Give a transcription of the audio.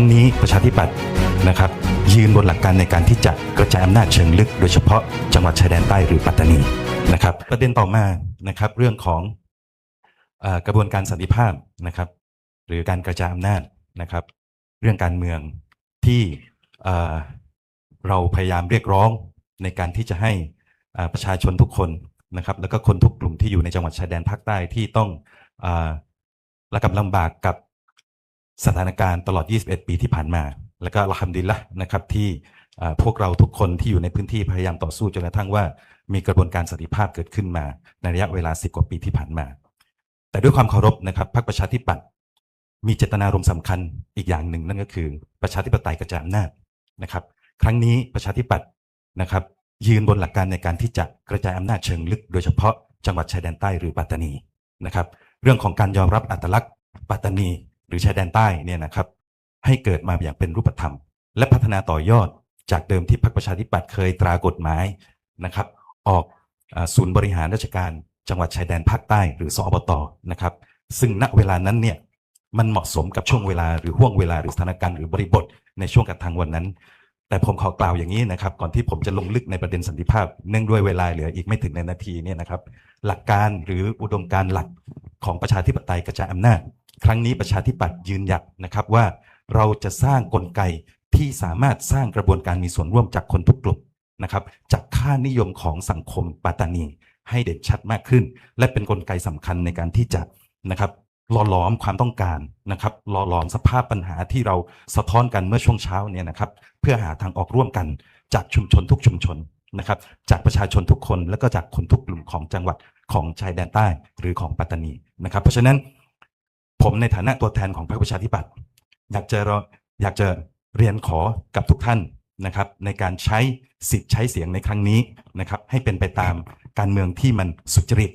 รั้งนี้ประชาธิปัตย์นะครับยืนบนหลักการในการที่จะกระจายอำนาจเชิงลึก โดยเฉพาะจังหวัดชายแดนใต้หรือปัตตานีนะครับ ประเด็นต่อมานะครับเรื่องของอกระบวนการสันติภาพนะครับ หรือการกระจายอำนาจนะครับ เรื่องการเมืองที่เราพยายามเรียกร้องในการที่จะให้ประชาชนทุกคนนะครับ แล้วก็คนทุกกลุ่มที่อยู่ในจังหวัดชายแดนภาคใต้ที่ต้องอระกับลำบากกับ สถานการณ์ตลอด 21 ปีที่ผ่านมา แล้วก็ลฮัมดุลิลละห์นะครับที่พวกเราทุกคนที่อยู่ในพื้นที่พยายามต่อสู้จนกระทั่งว่า มีกระบวนการสันติภาพเกิดขึ้นมาในระยะเวลา 10 กว่าปีที่ผ่านมา แต่ด้วยความเคารพนะครับพรรคประชาธิปัตย์มีเจตนารมณ์สำคัญอีกอย่างหนึ่งนั่นก็คือประชาธิปไตยกระจายอำนาจนะครับ ครั้งนี้ประชาธิปัตย์นะครับยืนบนหลักการในการที่จะกระจายอำนาจเชิงลึก โดยเฉพาะจังหวัดชายแดนใต้หรือปัตตานีนะครับ เรื่องของการยอมรับอัตลักษณ์ปัตตานี หรือชายแดนใต้เนี่ยนะครับ ให้เกิดมาอย่างเป็นรูปธรรม และพัฒนาต่อยอดจากเดิมที่พรรคประชาธิปัตย์เคยตรากฎหมายนะครับ ออกศูนย์บริหารราชการจังหวัดชายแดนภาคใต้หรือสอบตนะครับ ซึ่งณเวลานั้นเนี่ยมันเหมาะสมกับช่วงเวลาหรือห่วงเวลาหรือสถานการณ์หรือบริบทในช่วงกระทางวันนั้น แต่ผมขอกล่าวอย่างนี้นะครับ ก่อนที่ผมจะลงลึกในประเด็นสันติภาพ เนื่องด้วยเวลาเหลืออีกไม่ถึงในนาทีเนี่ยนะครับ หลักการหรืออุดมการหลักของประชาธิปไตยกระจายอำนาจ ครั้งนี้ประชาธิปัตย์ยืนหยัดนะครับว่าเราจะสร้างกลไกที่สามารถสร้างกระบวนการมีส่วนร่วมจากคนทุกกลุ่มนะครับจากค่านิยมของสังคมปัตตานี ให้เด่นชัดมากขึ้น และเป็นนกลไกสำคัญในการที่จะนะครับหล่อหลอมความต้องการนะครับหล่อหลอมสภาพปัญหาที่เราสะท้อนกันเมื่อช่วงเช้าเนี่ยนะครับเพื่อหาทางออกร่วมกันจากชุมชนทุกชุมชนนะครับจากประชาชนทุกคนและก็จากคนทุกกลุ่มของจังหวัดของชายแดนใต้หรือของปัตตานีนะครับเพราะฉะนั้น ผมในฐานะตัวแทนของพรรคประชาธิปัตย์อยากจะรออยากจะเรียนขอกับทุกท่านนะครับ ในการใช้สิทธิ์ใช้เสียงในครั้งนี้นะครับ ให้เป็นไปตามการเมืองที่มันสุจริต